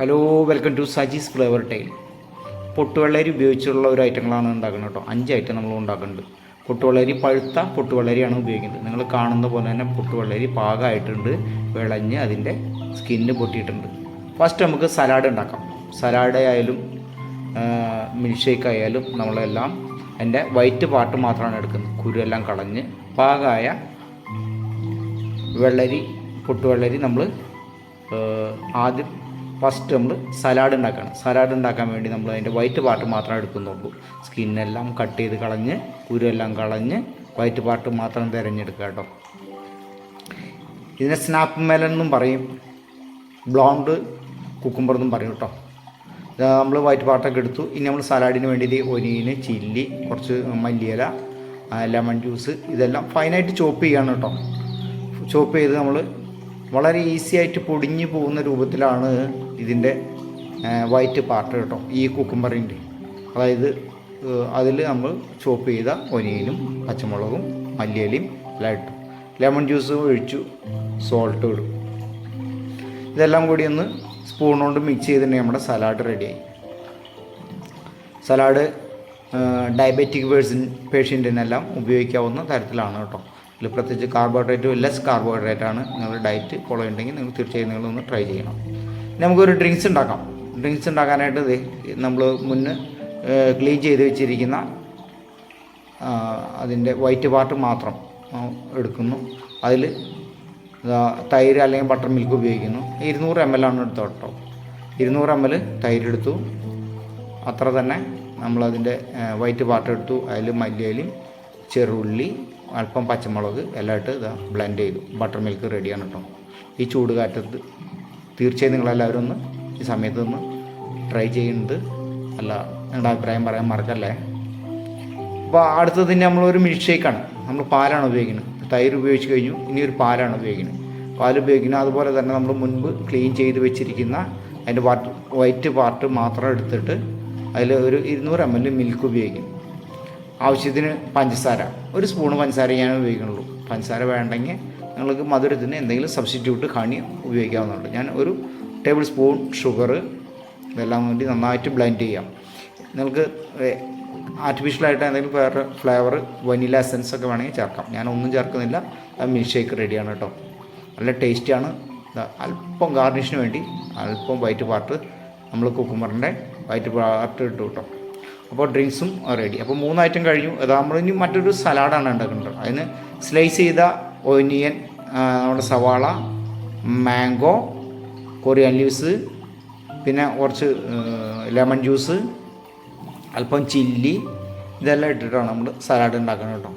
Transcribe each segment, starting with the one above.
Hello welcome to Sajis flavour tile പൊട്ടുവെള്ളരി ഉപയോഗിച്ചുള്ള ഒരു ഐറ്റങ്ങളാണ് ഉണ്ടാക്കുന്നത് കേട്ടോ. അഞ്ച് ഐറ്റം നമ്മൾ ഉണ്ടാക്കുന്നുണ്ട്. പൊട്ടുവെള്ളരി പഴുത്ത പൊട്ടുവെള്ളരിയാണ് ഉപയോഗിക്കുന്നത്. നിങ്ങൾ കാണുന്ന പോലെ തന്നെ പൊട്ടുവെള്ളരി പാകമായിട്ടുണ്ട്. വിളഞ്ഞ് അതിന്റെ സ്കിന്ന് പൊട്ടിയിട്ടുണ്ട്. ഫസ്റ്റ് നമുക്ക് സലാഡ് ഉണ്ടാക്കാം. സലാഡ് ആയാലും മിൽക്ക് ഷേക്ക് ആയാലും നമ്മളെല്ലാം അതിന്റെ വൈറ്റ് പാർട്ട് മാത്രമാണ് എടുക്കുന്നത്. കുരുവെല്ലാം കളഞ്ഞ് പാകമായ വെള്ളരി പൊട്ടുവെള്ളരി നമ്മൾ ആദ്യം ഫസ്റ്റ് നമ്മൾ സലാഡ് ഉണ്ടാക്കണം. സലാഡ് ഉണ്ടാക്കാൻ വേണ്ടി നമ്മൾ അതിന്റെ വൈറ്റ് പാർട്ട് മാത്രമേ എടുക്കുന്നുള്ളൂ. സ്കിന്നെല്ലാം കട്ട് ചെയ്ത് കളഞ്ഞ് കുരുവെല്ലാം കളഞ്ഞ് വൈറ്റ് പാർട്ട് മാത്രം തിരഞ്ഞെടുക്കുക കേട്ടോ. ഇതിനെ സ്നാപ്പ് മെലൻ എന്നും പറയും. ബ്ലോണ്ട് കുക്കുംബർ എന്നും പറയും കേട്ടോ. നമ്മൾ വൈറ്റ് പാർട്ടൊക്കെ എടുത്തു. ഇനി നമ്മൾ സലാഡിന് വേണ്ടി ഒനിയന് ചില്ലി കുറച്ച് മല്ലിയില ലെമൺ ജ്യൂസ് ഇതെല്ലാം ഫൈനായിട്ട് ചോപ്പ് ചെയ്യാണ് കേട്ടോ. ചോപ്പ് ചെയ്ത് നമ്മൾ വളരെ ഈസി ആയിട്ട് പൊടിഞ്ഞു പോകുന്ന രൂപത്തിലാണ് ഇതിന്റെ വൈറ്റ് പാർട്ട് കേട്ടോ ഈ കുക്കുംബറിന്റെ അതായത് അതിൽ നമ്മൾ ചോപ്പ് ചെയ്ത ഒനിയനും പച്ചമുളകും മല്ലിയലയും എല്ലാം ഇട്ടു. ലെമൺ ജ്യൂസ് ഒഴിച്ചു സോൾട്ട് ഇടും. ഇതെല്ലാം കൂടി ഒന്ന് സ്പൂൺ കൊണ്ട് മിക്സ് ചെയ്തിട്ടുണ്ടെങ്കിൽ നമ്മുടെ സലാഡ് റെഡിയായി സലാഡ് ഡയബറ്റിക് പേഴ്സൺ പേഷ്യന്റിനെല്ലാം ഉപയോഗിക്കാവുന്ന തരത്തിലാണ് കേട്ടോ. ഇതിൽ പ്രത്യേകിച്ച് കാർബോഹൈഡ്രേറ്റ് ലെസ് കാർബോഹൈഡ്രേറ്റ് ആണ് നിങ്ങൾ ഡയറ്റ് ഫോളോ ഉണ്ടെങ്കിൽ നിങ്ങൾ തീർച്ചയായും നിങ്ങളൊന്ന് ട്രൈ ചെയ്യണം. നമുക്കൊരു ഡ്രിങ്ക്സ് ഉണ്ടാക്കാം. ഡ്രിങ്ക്സ് ഉണ്ടാക്കാനായിട്ട് നമ്മൾ മുന്ന് ക്ലീൻ ചെയ്ത് വെച്ചിരിക്കുന്ന അതിന്റെ വൈറ്റ് പാർട്ട് മാത്രം എടുക്കുന്നു. അതിൽ തൈര് അല്ലെങ്കിൽ ബട്ടർ മിൽക്ക് ഉപയോഗിക്കുന്നു. ഇരുന്നൂറ് എം എൽ ആണ് എടുത്തത് കേട്ടോ. ഇരുന്നൂറ് എം എൽ തൈര് എടുത്തു. അത്ര തന്നെ നമ്മളതിന്റെ വൈറ്റ് പാർട്ട് എടുത്തു. അതിൽ മല്ലിയിലും ചെറുള്ളി അല്പം പച്ചമുളക് എല്ലാം ഇട്ട് ബ്ലെൻഡ് ചെയ്തു. ബട്ടർ മിൽക്ക് റെഡിയാണ് കേട്ടോ. ഈ ചൂട് കാറ്റത്ത് തീർച്ചയായും നിങ്ങളെല്ലാവരും ഒന്ന് ഈ സമയത്ത് ഒന്ന് ട്രൈ ചെയ്യുന്നത് അല്ല നിങ്ങളുടെ അഭിപ്രായം പറയാൻ മറക്കല്ലേ? അപ്പോൾ അടുത്തത് തന്നെ നമ്മളൊരു മിൽക്ക് ഷേക്കാണ് നമ്മൾ പാലാണ് ഉപയോഗിക്കുന്നത്. തൈര് ഉപയോഗിച്ച് കഴിഞ്ഞു ഇനി ഒരു പാലാണ് ഉപയോഗിക്കുന്നത്. പാൽ ഉപയോഗിക്കുന്നത് അതുപോലെ തന്നെ നമ്മൾ മുൻപ് ക്ലീൻ ചെയ്ത് വെച്ചിരിക്കുന്ന അതിന്റെ വാട്ട് വൈറ്റ് പാർട്ട് മാത്രം എടുത്തിട്ട് അതിൽ ഒരു ഇരുന്നൂറ് എം എൽ മിൽക്ക് ഉപയോഗിക്കും ആവശ്യത്തിന് പഞ്ചസാര ഒരു സ്പൂണ് പഞ്ചസാര ഞാൻ ഉപയോഗിക്കുന്നുള്ളൂ. പഞ്ചസാര വേണ്ടെങ്കിൽ നിങ്ങൾക്ക് മധുരത്തിന് എന്തെങ്കിലും സബ്സ്റ്റിറ്റ്യൂട്ട് ഹണി ഉപയോഗിക്കാവുന്നുണ്ട് ഞാൻ ഒരു ടേബിൾ സ്പൂൺ ഷുഗർ ഇതെല്ലാം വേണ്ടി നന്നായിട്ട് ബ്ലെൻഡ് ചെയ്യാം. നിങ്ങൾക്ക് ആർട്ടിഫിഷ്യലായിട്ട് എന്തെങ്കിലും വേറെ ഫ്ലേവർ വനില എസൻസ് ഒക്കെ വേണമെങ്കിൽ ചേർക്കാം. ഞാനൊന്നും ചേർക്കുന്നില്ല. മിൽക്ക് ഷേക്ക് റെഡിയാണ് കേട്ടോ. നല്ല ടേസ്റ്റിയാണ് അല്പം ഗാർണിഷിന് വേണ്ടി അല്പം വൈറ്റ് പാർട്ട് നമ്മൾ കുക്കുമറിന്റെ വൈറ്റ് പാർട്ട് ഇട്ടു കേട്ടോ. അപ്പോൾ ഡ്രിങ്ക്സും റെഡി അപ്പോൾ മൂന്ന് ഐറ്റം കഴിഞ്ഞു. അതാകുമ്പോൾ ഇനി മറ്റൊരു സലാഡാണ് ഉണ്ടാക്കുന്നത് അതിന് സ്ലൈസ് ചെയ്ത ഒനിയൻ നമ്മുടെ സവാള മാംഗോ കൊറിയൻ ലീവ്സ് പിന്നെ കുറച്ച് ലെമൺ ജ്യൂസ് അല്പം ചില്ലി ഇതെല്ലാം ഇട്ടിട്ടാണ് നമ്മൾ സലാഡ് ഉണ്ടാക്കുന്നത് കേട്ടോ.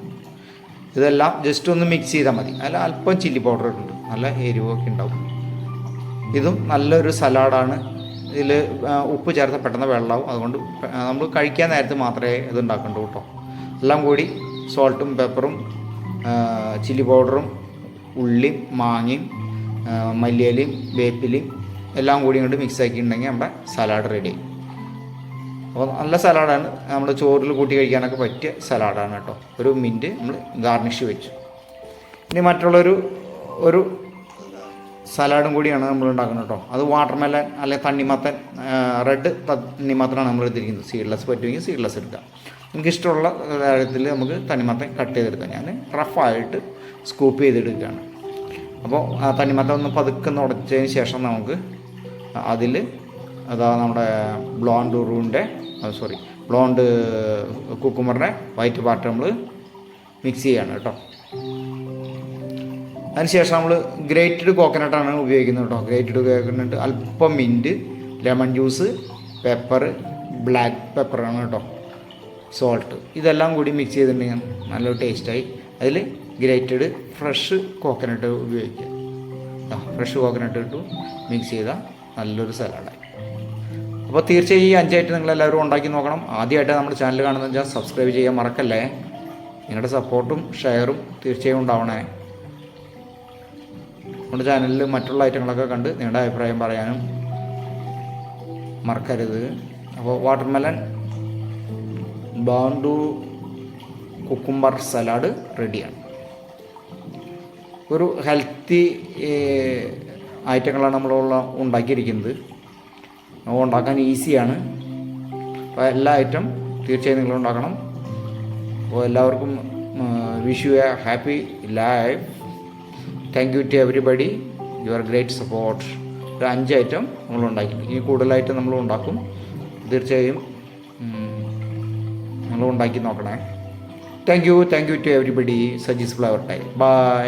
ഇതെല്ലാം ജസ്റ്റ് ഒന്ന് മിക്സ് ചെയ്താൽ മതി. അല്ല അല്പം ചില്ലി പൗഡർ ഉണ്ട് നല്ല എരിവൊക്കെ ഉണ്ടാവും. ഇതും നല്ലൊരു സലാഡാണ് ഇതിൽ ഉപ്പ് ചേർത്ത് പെട്ടെന്ന് വെള്ളമാവും അതുകൊണ്ട് നമ്മൾ കഴിക്കാൻ നേരത്ത് മാത്രമേ ഇത് ഉണ്ടാക്കണ്ടൂ കേട്ടോ. എല്ലാം കൂടി സോൾട്ടും പെപ്പറും ചില്ലി പൗഡറും ഉള്ളിയും മാങ്ങയും മല്ലിയലയും വേപ്പിലയും എല്ലാം കൂടി കൊണ്ട് മിക്സ് ആക്കിയിട്ടുണ്ടെങ്കിൽ നമ്മുടെ സലാഡ് റെഡി അപ്പോൾ നല്ല സലാഡാണ് നമ്മൾ ചോറിൽ കൂട്ടി കഴിക്കാനൊക്കെ പറ്റിയ സലാഡാണ് കേട്ടോ. ഒരു മിന്റ് നമ്മൾ ഗാർണിഷ് വെച്ചു. ഇനി മറ്റുള്ളൊരു ഒരു സലാഡും കൂടിയാണ് നമ്മൾ ഉണ്ടാക്കുന്നത് കേട്ടോ. അത് വാട്ടർമെലൻ അല്ലെങ്കിൽ തണ്ണിമത്തൻ റെഡ് തണ്ണിമത്തനാണ് നമ്മൾ എടുത്തിരിക്കുന്നത്. സീഡ്ലെസ് പറ്റുമെങ്കിൽ സീഡ്ലെസ് എടുക്കാം. നിങ്ങൾക്ക് ഇഷ്ടമുള്ള കാര്യത്തിൽ നമുക്ക് തണ്ണിമത്തൻ കട്ട് ചെയ്തെടുക്കാം. ഞാൻ റഫായിട്ട് സ്കൂപ്പ് ചെയ്തെടുക്കുകയാണ്. അപ്പോൾ ആ തണ്ണിമത്തൻ ഒന്ന് പതുക്കെ ഉടച്ചതിന് ശേഷം നമുക്ക് അതിൽ അതാ നമ്മുടെ ബ്ലോണ്ട് ഉറുവിന്റെ സോറി ബ്ലോണ്ട് കുക്കുമറിന്റെ വൈറ്റ് പാർട്ട് നമ്മൾ മിക്സ് ചെയ്യാണ് കേട്ടോ. അതിനുശേഷം നമ്മൾ ഗ്രേറ്റഡ് കോക്കനട്ടാണ് ഉപയോഗിക്കുന്നത് കേട്ടോ. ഗ്രേറ്റഡ് കോക്കനട്ട് അല്പം mint lemon juice pepper black പെപ്പറാണ് കേട്ടോ. സോൾട്ട് ഇതെല്ലാം കൂടി മിക്സ് ചെയ്തിട്ടുണ്ടെങ്കിൽ നല്ല ടേസ്റ്റായി അതിൽ ഗ്രേറ്റഡ് ഫ്രഷ് കോക്കനട്ട് ഉപയോഗിക്കുക. ഫ്രഷ് കോക്കനട്ട് ഇട്ടു മിക്സ് ചെയ്താൽ നല്ലൊരു സലാഡായി അപ്പോൾ തീർച്ചയായും ഈ അഞ്ചായിട്ട് നിങ്ങൾ എല്ലാവരും ഉണ്ടാക്കി നോക്കണം. ആദ്യമായിട്ട് നമ്മുടെ ചാനൽ കാണുന്നത്. വെച്ചാൽ സബ്സ്ക്രൈബ് ചെയ്യാൻ മറക്കല്ലേ? നിങ്ങളുടെ സപ്പോർട്ടും ഷെയറും തീർച്ചയായും ഉണ്ടാവണേ. നമ്മുടെ ചാനലിൽ മറ്റുള്ള ഐറ്റങ്ങളൊക്കെ കണ്ട് നിങ്ങളുടെ അഭിപ്രായം പറയാനും മറക്കരുത്. അപ്പോൾ വാട്ടർമെലൻ ബാണ്ടു കുക്കുംബർ സലാഡ് റെഡിയാണ്. ഒരു ഹെൽത്തി ഐറ്റങ്ങളാണ് നമ്മളുള്ള ഉണ്ടാക്കിയിരിക്കുന്നത്. ഉണ്ടാക്കാൻ ഈസിയാണ്. അപ്പോൾ എല്ലാ ഐറ്റം തീർച്ചയായും നിങ്ങൾ ഉണ്ടാക്കണം. അപ്പോൾ എല്ലാവർക്കും wish you a happy life thank you to everybody your great support ഒരു അഞ്ച് ഐറ്റം നമ്മൾ ഉണ്ടാക്കി ഈ കൂടുതലായിട്ട് നമ്മൾ ഉണ്ടാക്കും. തീർച്ചയായും നിങ്ങൾ ഉണ്ടാക്കി നോക്കണേ. Thank you thank you to everybody Sajis flavour tile bye